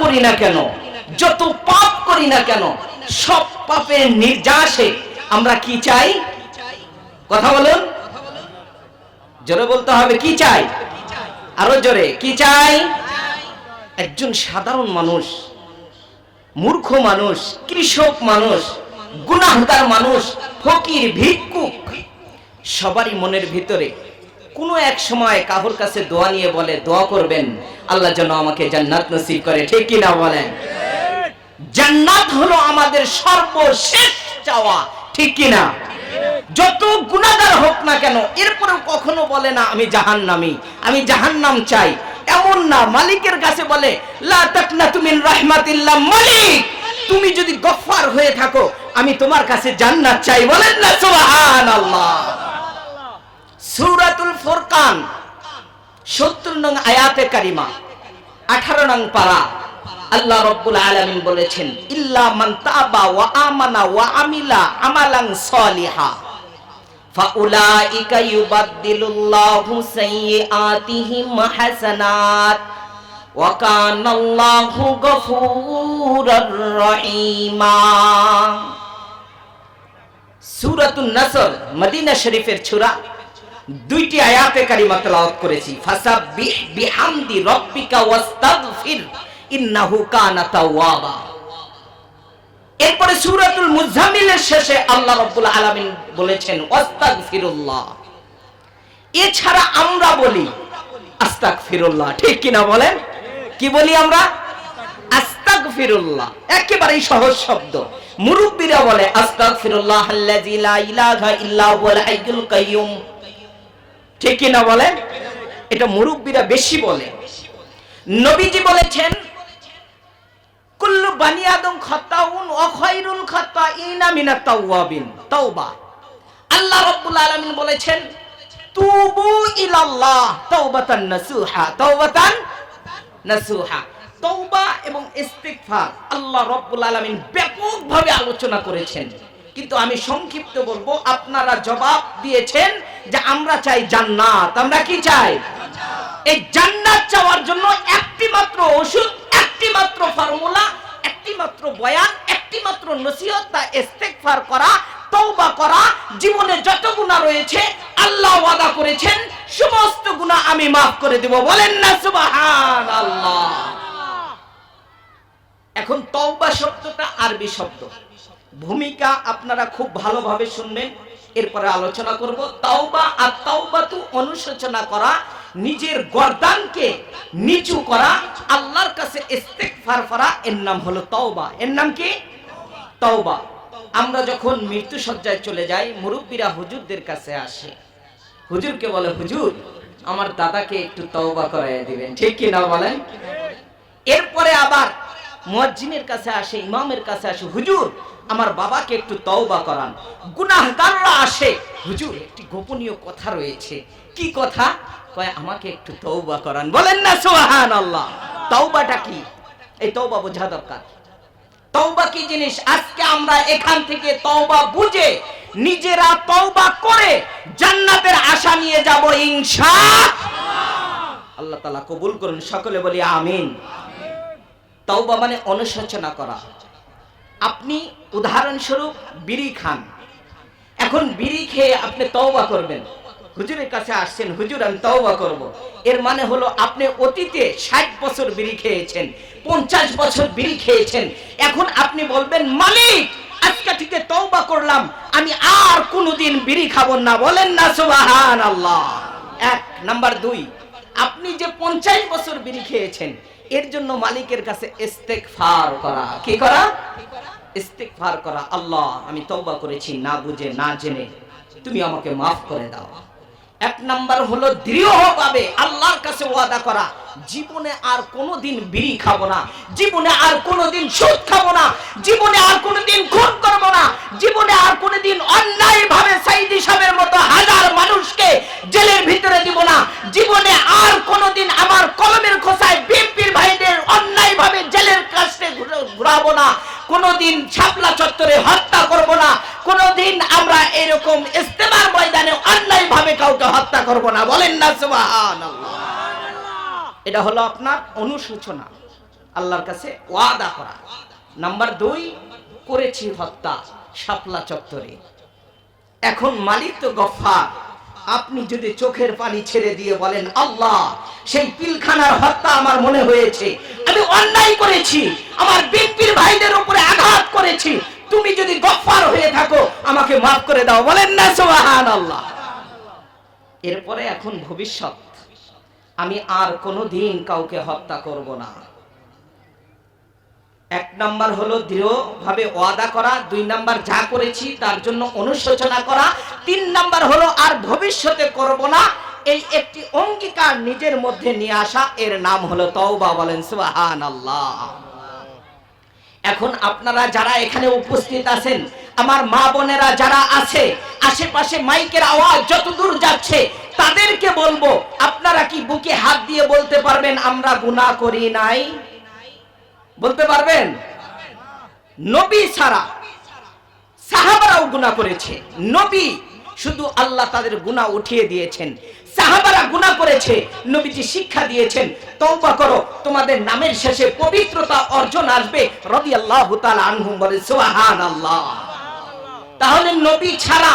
করি না কেন? যত পাপ করি না কেন? সব পাপের নির্যাসে আমরা কি চাই? কথা বলুন। জোরে বলতে হবে, কি চাই? আরও জোরে, কি চাই? একজন সাধারণ মানুষ, মূর্খ মানুষ, কৃষক মানুষ, গুনাহগার মানুষ, ফকির, ভিক্ষুক, সবারই মনের ভিতরে কোনো এক সময় কাহুর কাছে দোয়া নিয়ে বলে, দোয়া করবেন, আল্লাহ যেন আমাকে জান্নাত নসিব করে। ঠিক কি না বলেন? জান্নাত হলো আমাদের সর্বশেষ চাওয়া। ঠিক কি না? যত গুণাগার হোক না কেন, এরপরেও কখনো বলে না, আমি জাহান্নামি, আমি জাহান্নাম চাই। এমন না, মালিকের কাছে বলে, লা তাকনাতু মিন রাহমাতিল্লাহ মালিক। তুমি যদি গফফার হয়ে থাকো, আমি তোমার কাছে জান্নাত চাই। বলেন না, সুবহানাল্লাহ। সূরাতুল ফুরকান 70 নং আয়াতে কারিমা 18 নং পারা। আল্লাহ রব্বুল আলামিন বলেছেন, ইল্লা মান তাবা ওয়া আমানা ওয়া আমিলা আমালান সলিহা, ফাউলাইকা ইউবাদদিলুল্লাহু সাইয়্যাতিহিম হাসানাত, ওয়া কানাল্লাহু গফুরুর রহিমা। সূরাতুন নাসর, মদিনা শরীফের সূরা দুইটি আয়াতে কারিমা তেলাওয়াত করেছি। ফাসাব্বিহ বিহামদি রাব্বিকা ওয়াস্তাগফির, ইন্নাহু কানা তাওয়াবা। এরপরে সূরাতুল মুজাম্মিলের শেষে আল্লাহ রাব্বুল আলামিন বলেছেন, ওয়াস্তাগফিরুল্লাহ। এছাড়া আমরা বলি, আস্তাগফিরুল্লাহ। ঠিক কি না বলেন? কি বলি আমরা? আস্তাগফিরুল্লাহ। একেবারেই সহজ শব্দ। মুরব্বীরা বলে, আস্তাগফিরুল্লাহ আল্লাযী লা ইলাহা ইল্লা হুয়াল হাইয়ুল কাইয়ুম। ঠিক না বলেন এটা মুরব্বীরা বেশি বলে। নবীজি বলেছেন, কুল্লু বানি আদম খাতাউন ওয়া খায়রুল খাতাইনা মিনাত তাওয়াবিন, তাওবা। আল্লাহ রাব্বুল আলামিন বলেছেন, তুবু ইলাল্লাহ তাওবাতান নাসুহা তাওবাতান নাসুহা। তওবা এবং ইস্তিগফার আল্লাহ রাব্বুল আলামিন ব্যাপকভাবে আলোচনা করেছেন। কিন্তু আমি সংক্ষিপ্ত বলব, আপনারা জবাব দিয়েছেন যে আমরা চাই জান্নাত। আমরা কি চাই? এই জান্নাত চাওয়ার জন্য একটি মাত্র ওষুধ একটি মাত্র ফর্মুলা একটি মাত্র বয়ান একটি মাত্র নসিহত তা ইস্তেগফার করা, তওবা করা, জীবনে যত গুনাহ রয়েছে, আল্লাহ ওয়াদা করেছেন, সমস্ত গুনাহ আমি মাফ করে দেব। বলেন না, সুবহানাল্লাহ। এখন তওবা শব্দটা আরবি শব্দ। ভূমিকা আপনারা খুব ভালোভাবে শুনবেন। এরপরে আলোচনা করব। তাওবা আর তাওবাতু অনুশোচনা করা, নিজের গর্দানকে নিচু করা, আল্লাহর কাছে ইস্তেগফার করা, এর নাম হলো তওবা। এর নাম কি? তওবা। আমরা যখন মৃত্যু সজ্জায় চলে যাই, মুরব্বীরা হুজুরদের কাছে আসে। হুজুরকে বলে, হুজুর, আমার দাদাকে একটু তওবা করাইয়া দিবেন। ঠিক কি না বলেন? এরপরে আবার মুয়াজ্জিনের কাছে আসে, ইমামের কাছে আসে, হুজুর, আমার বাবাকে একটু তওবা করান। গুনাহগাররা আসে, হুজুর, একটি গোপনীয় কথা রয়েছে। কি কথা? কয়, আমাকে একটু তওবা করান। বলেন না, সুবহানাল্লাহ। তওবাটা কি? এই তওবা বোঝা দরকার। তওবা কি জিনিস? আজকে আমরা এখান থেকে তওবা বুঝে, নিজেরা তওবা করে জান্নাতের আশা নিয়ে যাব ইনশা আল্লাহ। তাআলা কবুল করুন, সকলে বলি আমিন। তওবা মানে অনুশোচনা করা। আপনি উদাহরণস্বরূপ বিড়ি খান। এখন বিড়ি খেয়ে আপনি তওবা করবেন। হুজুরের কাছে আসছেন, হুজুর, আমি তওবা করব। এর মানে হলো আপনি অতীতে ষাট বছর বিড়ি খেয়েছেন, পঞ্চাশ বছর বিড়ি খেয়েছেন। এখন আপনি বলবেন, মালিক, আজকে থেকে তওবা করলাম, আমি আর কোনোদিন বিড়ি খাব না। বলেন না সুবাহান আল্লাহ এক, নাম্বার দুই, আপনি যে পঞ্চাশ বছর বিড়ি খেয়েছেন এর জন্য মালিকের কাছে ইস্তেকফার করা। কি করা? ইস্তেকফার করা। আল্লাহ, আমি তওবা করেছি, না বুঝে, না জেনে। তুমি আমাকে মাফ করে দাও। এক নাম্বার হলো দৃঢ়ভাবে আল্লাহর কাছে ওয়াদা করা। জীবনে আর কোনোদিন বিড়ি খাব না। জীবনে আর কোনোদিন সুদ খাব না। জীবনে আর কোনোদিন খুন করব না। জীবনে আর কোনোদিন অন্যায় ভাবে সাইদি সাহেবের মতো হাজার মানুষকে জেলের ভিতরে দিব না। জীবনে আর কোনোদিন আমার কলমের খোসায় বিএনপির ভাইদের অন্যায় ভাবে জেলের কাছে ঘুরাবো না। কোনোদিন ছাপলা চত্বরে হত্যা করব না। কোনোদিন আমরা এরকম ইস্তেমার ময়দানে অন্যায় ভাবে কাউকে হত্যা করব না। বলেন না, সুবহানাল্লাহ। এটা হলো আপনার অনুশোচনা, আল্লাহর কাছে ওয়াদা করা। নাম্বার দুই, করেছি হত্যা, শাপলা চত্বরে। এখন মালিক তো গফার আপনি যদি চোখের পানি ছেড়ে দিয়ে বলেন, আল্লাহ, সেই পিলখানার হত্যা আমার মনে হয়েছে, আমি অন্যায় করেছি, আমার বিপির ভাইদের উপরে আঘাত করেছি, তুমি যদি গফার হয়ে থাকো, আমাকে মাফ করে দাও। বলেন না সুবহান আল্লাহ এরপরে এখন ভবিষ্যৎ। আমি আর কোনো দিন কাউকে হত্যা করব না। এক নাম্বার হলো দৃঢ়ভাবে ওয়াদা করা, দুই নাম্বার যা করেছি তার জন্য অনুশোচনা করা, তিন নাম্বার হলো আর ভবিষ্যতে করব না। এই একটি অঙ্গীকার নিজের মধ্যে নিয়ে আসা, এর নাম হলো তওবা বলেন সুবহানাল্লাহ। আল্লাহ এখন আপনারা যারা এখানে উপস্থিত আছেন, আমার মা বোনেরা যারা আছে, আশেপাশে মাইকের আওয়াজ যত দূর যাচ্ছে, তাদেরকে বলব, আপনারা কি বুকে হাত দিয়ে বলতে পারবেন, আমরা গুনাহ করি নাই বলতে পারবেন? নবী ছাড়া সাহাবারাও গুনাহ করেছে। নবী শুধু আল্লাহ তাদের গুনাহ উঠিয়ে দিয়েছেন। সাহাবারা গুনাহ করেছে, নবীজি শিক্ষা দিয়েছেন, তওবা করো, তোমাদের নামের শেষে পবিত্রতা অর্জন আসবে, রাদিয়াল্লাহু তাআলা আনহুম বলে, সুবহানাল্লাহ। তাহলে নবী ছাড়া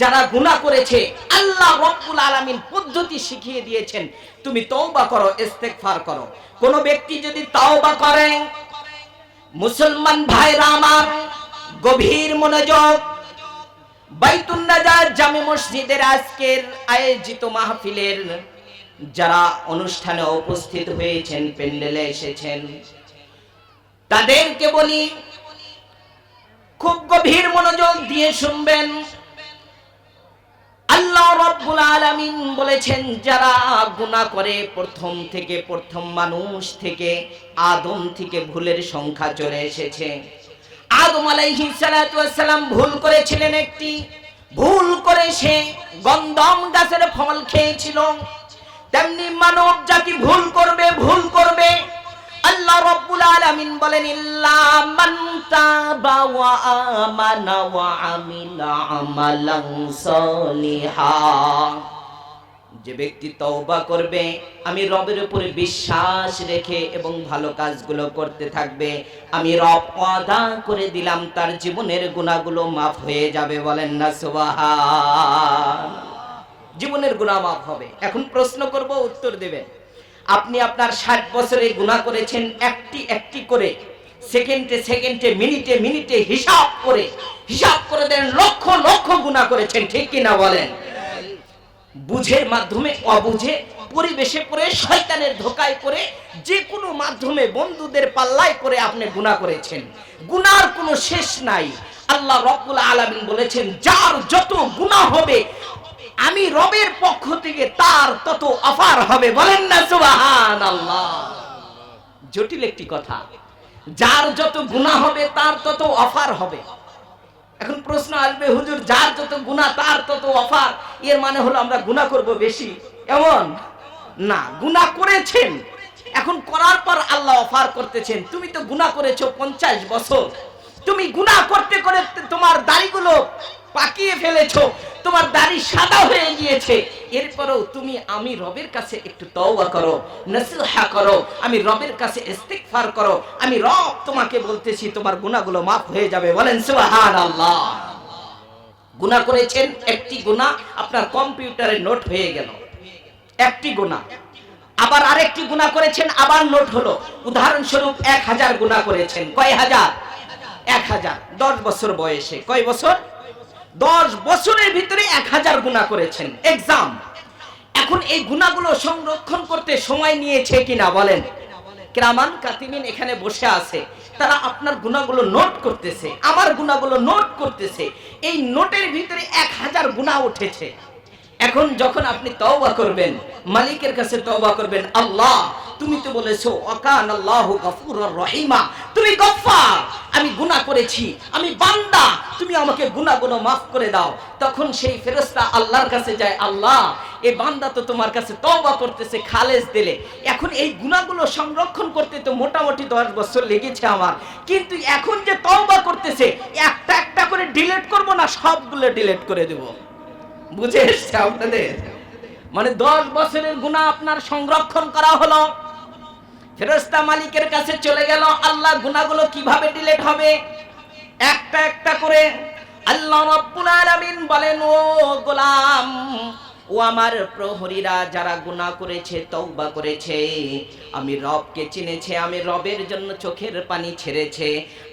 যারা গুনাহ করেছে, আল্লাহ রব্বুল আলামিন পদ্ধতি শিখিয়ে দিয়েছেন, তুমি তওবা করো, ইস্তেগফার করো। কোন ব্যক্তি যদি তওবা করে, মুসলমান ভাইরা আমার গভীর মনোযোগ বাইতুন নাজার জামে মসজিদের আজকের আয়োজিত মাহফিলের যারা অনুষ্ঠানে উপস্থিত হয়েছেন, প্যান্ডেলে এসেছেন, তাদেরকে বলি, খুব গভীর মনোযোগ দিয়ে শুনবেন। আল্লাহ রব্বুল আলামিন বলেছেন, যারা করে প্রথম থেকে প্রথম মানুষ থেকে আদম থেকে ভুলের সংখ্যা চলে এসেছে। আদম আলাইহিস সালাতু ওয়াসসালাম ভুল করেছিলেন একটি। ভুল করে সে গন্ধম গাছের ফল খেয়েছিল। তেমনি মানব জাতি ভুল করবে ভুল করবে। আল্লাহ রব্বুল আলামিন বলেন, ইল্লা মান তাবা ওয়া আমানা ওয়া আমিলা আমালান সলিহা। যে ব্যক্তি তওবা করবে, আমি রবের উপরে বিশ্বাস রেখে এবং ভালো কাজগুলো করতে থাকবে, আমি রব ওয়াদা করে দিলাম, তার জীবনের গুণাগুলো মাফ হয়ে যাবে, বলেন না, সুবহান। জীবনের গুণা মাফ হবে। এখন প্রশ্ন করব, উত্তর দেবেন। আপনি আপনার ষাট বছরে গুণা করেছেন, একটি একটি করে, সেকেন্ডে সেকেন্ডে, মিনিটে মিনিটে হিসাব করে হিসাব করে দেন, লক্ষ লক্ষ গুণা করেছেন, ঠিক কিনা বলেন? বুঝের মাধ্যমে, অবুঝে পরিবেশে পড়ে, শয়তানের ধোকায় করে যে কোনো মাধ্যমে বন্ধুদের পাল্লায় করে আপনি গুণা করেছেন। গুনার কোনো শেষ নাই। আল্লাহ রব্বুল আলামিন বলেছেন, যার যত গুণা হবে, আমি রবের পক্ষ থেকে তার তত অফার হবে। বলেন না সুবাহান আল্লাহ জটিল একটি কথা। যার যত গুণা হবে, তার তত অফার হবে। এখন প্রশ্ন আসবে, হুজুর, যার যত গুণা তার তত অফার। এর মানে হলো আমরা গুণা করব বেশি। এমন? না গুণা করেছেন। এখন করার পর আল্লাহ অফার করতেছেন। তুমি তো গুণা করেছ পঞ্চাশ বছর। তুমি গুণা করতে করে তোমার দাড়িগুলো পাকিয়ে ফেলেছো। তোমার দাড়ি সাদা হয়ে গিয়েছে। এরপরেও তুমি আমি রবের কাছে একটু তওবা করো, নসিহা করো, আমি রবের কাছে ইস্তিগফার করো। আমি রব তোমাকে বলতেছি, তোমার গুনাহগুলো মাফ হয়ে যাবে। বলেন, সুবহানাল্লাহ। গুনাহ করেছেন, একটি গুনাহ আপনার কম্পিউটারে নোট হয়ে গেল। একটি গুনাহ। আবার আরেকটি গুনাহ করেছেন, আবার নোট হলো। উদাহরণস্বরূপ, এক হাজার গুনাহ করেছেন। কয় হাজার? এক হাজার। দশ বছর বয়সে। কয় বছর? দশ বছরের ভিতরে এক হাজার গুণা করেছেন। এক্সাম এখন এই গুণাগুলো সংরক্ষণ করতে সময় নিয়েছে কিনা বলেন। কাতিমিন এখানে বসে আছে। তারা আপনার গুণাগুলো নোট করতেছে, আমার গুণাগুলো নোট করতেছে। এই নোটের ভিতরে এক হাজার গুণা উঠেছে। এখন যখন আপনি তওবা করবেন, মালিকের কাছে তওবা করবেন, আল্লাহ তুমি তো বলেছ, অকান আল্লাহ গফুরুর রহিমা। তুমি গফফার, আমি গুনাহ করেছি, আমি বান্দা, তুমি আমাকে গুনাহগুলো মাফ করে দাও। তখন সেই ফেরেশতা আল্লাহর কাছে যায়, আল্লাহ এই বান্দা তো তোমার কাছে তওবা করতেছে, খালেজ দিলে। এখন এই গুনাহগুলো সংরক্ষণ করতে তো মোটামুটি দশ বছর লেগেছে আমার। কিন্তু এখন যে তওবা করতেছে, একটা একটা করে ডিলিট করব না, সবগুলো ডিলিট করে দেবো। বুঝে এসছে আপনাদের? মানে দশ বছরের গুণা আপনার সংরক্ষণ করা হলো। ফেরেশতা মালিকের কাছে চলে গেল। আল্লাহ গুনাহগুলো কীভাবে ডিলেট হবে? একটা একটা করে। আল্লাহ রাব্বুল আলামিন বলেন, ও গোলাম, ও আমার প্রহরীরা যারা গুনাহ করেছে, তওবা করেছে, আমি রবকে চিনেছে, আমি রবের জন্য চোখের পানি ছেড়েছে,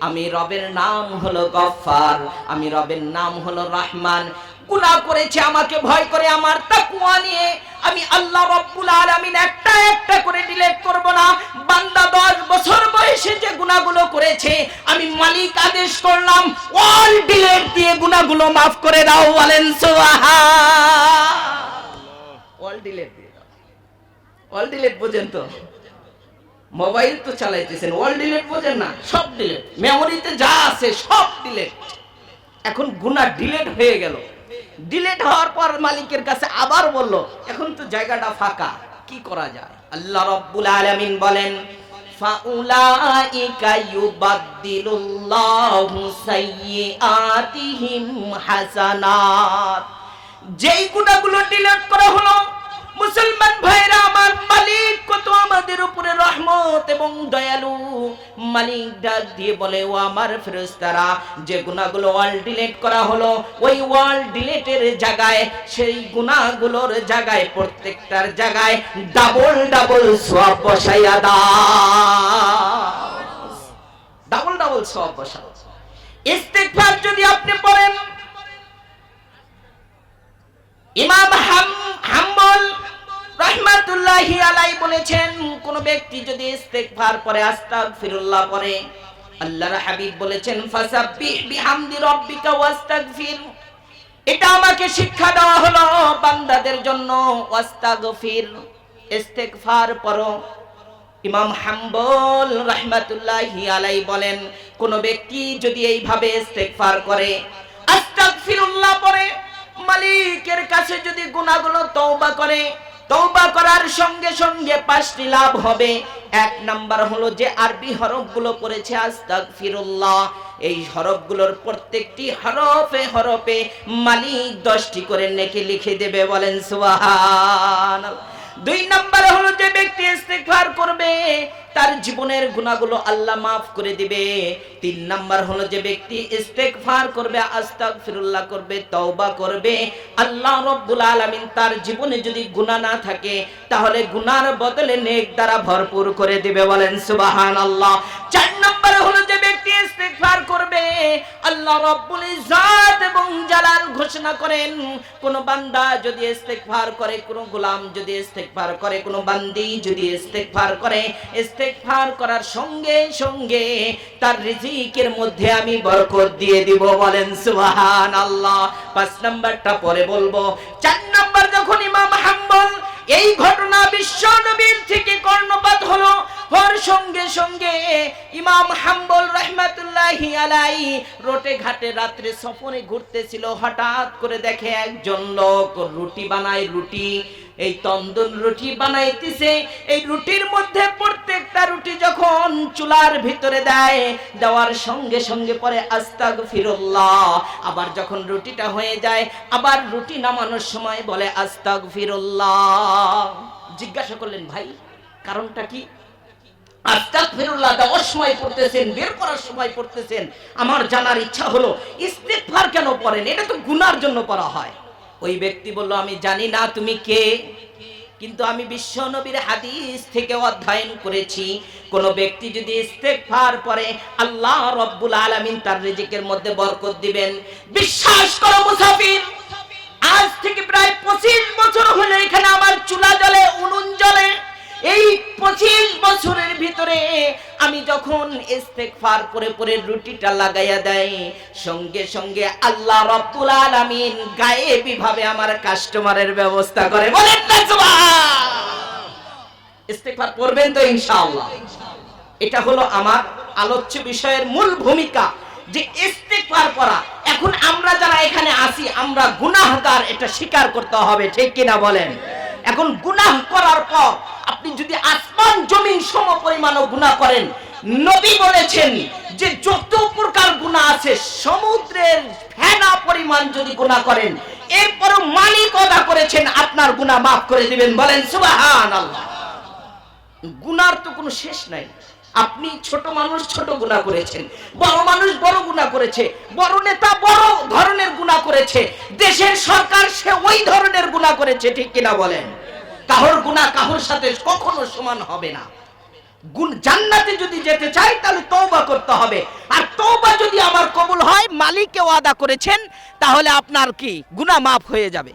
আমি রবের নাম হলো গফফার, আমি রবের নাম হলো রহমান গুনাহ করেছে, আমাকে ভয় করে আমার তাকওয়া নিয়ে। আমি আল্লাহ রব্বুল আলামিন একটা একটা করে ডিলিট করব না। বান্দা 10 বছর বয়সে যে গুনাহগুলো করেছে, আমি মালিক আদেশ করলাম অল ডিলিট দিয়ে গুনাহগুলো maaf করে দাও, বলেন সুবহান অল ডিলিট দিয়ে দাও। অল ডিলিট বোঝেন তো? মোবাইল তো চালাইতেছেন অল ডিলিট বোঝেন না, সব ডিলিট মেমোরিতে যা আছে, সব ডিলিট এখন গুনাহ ডিলিট হয়ে গেল। ডিলিট হওয়ার পর মালিকের কাছে আবার বলল, এখন তো জায়গাটা ফাঁকা, কি করা যায়? আল্লাহ রব্বুল আলামিন বলেন যেই গুণাগুলো ডিলেট করা হলো মুসলমান ভাইরা, আমার মালিক কত আমাদের উপরে রহমত এবং দয়ালু। মালিক ডাক দিয়ে বলে, ও আমার ফেরেশতারা, যে গুণাগুলো ওয়াল ডিলিট করা হলো, ওই ওয়াল ডিলিটের জায়গায়, সেই গুণাগুলোর জায়গায়, প্রত্যেকটার জায়গায় ডাবল ডাবল সওয়াব বসাইয়া দাও। ডাবল ডাবল সওয়াব বসাও। ইস্তেগফার যদি আপনি পড়েন ইমাম হাম হাম্বল রহমাতুল্লাহি আলাই বলেছেন, কোন ব্যক্তি যদি ইস্তেগফার পরে আস্তাগফিরুল্লাহ পড়ে আল্লাহর হাবিব বলেছেন, ফাসাব্বিহ বিহামদি রাব্বিকা ওয়াস্তাগফির। এটা আমাকে শিক্ষা দেওয়া হলো বান্দাদের জন্য, ওয়াস্তাগফির, ইস্তেগফার পড়ো ইমাম হাম্বল রহমাতুল্লাহি আলাই বলেন, কোন ব্যক্তি যদি এইভাবে ইস্তেগফার করে, আস্তাগফিরুল্লাহ পড়ে মালিকের কাছে যদি গুণাগুলো তওবা করে, তওবা করার সঙ্গে সঙ্গে পাঁচটি লাভ হবে। এক নাম্বার হলো যে আরবি হরফগুলো পড়েছে, আস্তাগফিরুল্লাহ। এই হরফগুলোর প্রত্যেকটি হরফে হরফে মালিক দশটি করে নেকি লিখে দেবে বলেন, সুবহানাল্লাহ। দুই নাম্বার হলো যে ব্যক্তি ইস্তেগফার করবে, তার জীবনের গুনাহগুলো আল্লাহ মাফ করে দিবে। তিন নাম্বার হলো যে ব্যক্তি ইস্তেগফার করবে, আস্তাগফিরুল্লাহ করবে, তওবা করবে, আল্লাহ রব্বুল আলামিন তার জীবনে যদি গুনাহ না থাকে, তাহলে গুনার বদলে নেক দ্বারা ভরপুর করে দিবে বলেন সুবহানাল্লাহ। চার নাম্বার হলো যে ব্যক্তি ইস্তেগফার করবে। আল্লাহ ইজ্জত এবং জালাল ঘোষণা করেন, কোন বান্দা যদি ইস্তেগফার করে, কোন গোলাম যদি ইস্তেগফার করে, কোন বান্দি যদি ইস্তেগফার করে, ইস্তেগফার করার সঙ্গে সঙ্গে তার রিজিকের মধ্যে আমি বরকত দিয়ে দিব। বলেন, সুবহানাল্লাহ। পাঁচ নাম্বারটা পরে বলব। চার নাম্বার, যখন ইমাম হাম্বল এই ঘটনা বিশ্ব নবীর থেকে সঙ্গে ইমাম হাম্বল রহমাতুল্লাহি আলাই রোটে ঘাটে রাত্রে সফরে ঘুরতেছিল, হঠাৎ করে দেখে একজন লোক রুটি বানায়, রুটি, এই তন্দুর রুটি বানাইতেছে। এই রুটির মধ্যে প্রত্যেকটা রুটি যখন চুলার ভিতরে দেয়, দেওয়ার সঙ্গে সঙ্গে পরে আস্তাগ ফিরুল্লাহ আবার যখন রুটিটা হয়ে যায়, আবার রুটি নামানোর সময় বলে আস্তাগ ফিরুল্লাহ জিজ্ঞাসা করলেন, ভাই, কারণটা কি? অধ্যয়ন করেছি, কোন ব্যক্তি যদি ইস্তেগফার পরে আল্লাহ রব্বুল আলামিন তার রিজিকের মধ্যে বরকত দিবেন। বিশ্বাস করো মুসাফির, আজ থেকে প্রায় পঁচিশ বছর হলো এখানে আমার চুলা জ্বলে, উনুন জ্বলে। এই পঁচিশ বছরের ভিতরে আমি যখন ইস্তেগফার করে পরে রুটিটা লাগাইয়া দেয়, সঙ্গে সঙ্গে আল্লাহ রব্বুল আলামিন গায়েবী ভাবে আমার কাস্টমারের ব্যবস্থা করে। বলেন সুবহান করবেন তো ইনশাআল্লাহ। এটা হলো আমার আলোচ্য বিষয়ের মূল ভূমিকা, যে ইস্তেগফার করা। এখন আমরা যারা এখানে আসি আমরা গুনাহগার এটা স্বীকার করতে হবে, ঠিক কিনা বলেন? এখন গুনাহ করার পর আপনি যদি আসমান, জমিন সম পরিমাণও গুনাহ করেন, নবী বলেছেন যে যত প্রকার গুনাহ আছে, সমুদ্রের ফেনা পরিমাণ যদি গুনাহ করেন, এরপরও মালিক অদা করেছেন, আপনার গুনাহ মাফ করে দিবেন, বলেন সুবহানাল্লাহ। গুনার তো কোনো শেষ নাই। আপনি ছোট মানুষ ছোট গুণা করেছেন, বড় মানুষ বড় গুণা করেছে, বড় নেতা বড় ধরনের গুণা করেছে, দেশের সরকার সে ওই ধরনের গুণা করেছে, ঠিক কিনা বলেন? কাহর গুণা কাহর সাথে কখনো সমান হবে না। গুণ জান্নাতে যদি যেতে চাই, তাহলে তওবা করতে হবে। আর তওবা যদি আমার কবুল হয় মালিককে ওয়াদা করেছেন, তাহলে আপনার কি? গুনাহ মাফ হয়ে যাবে।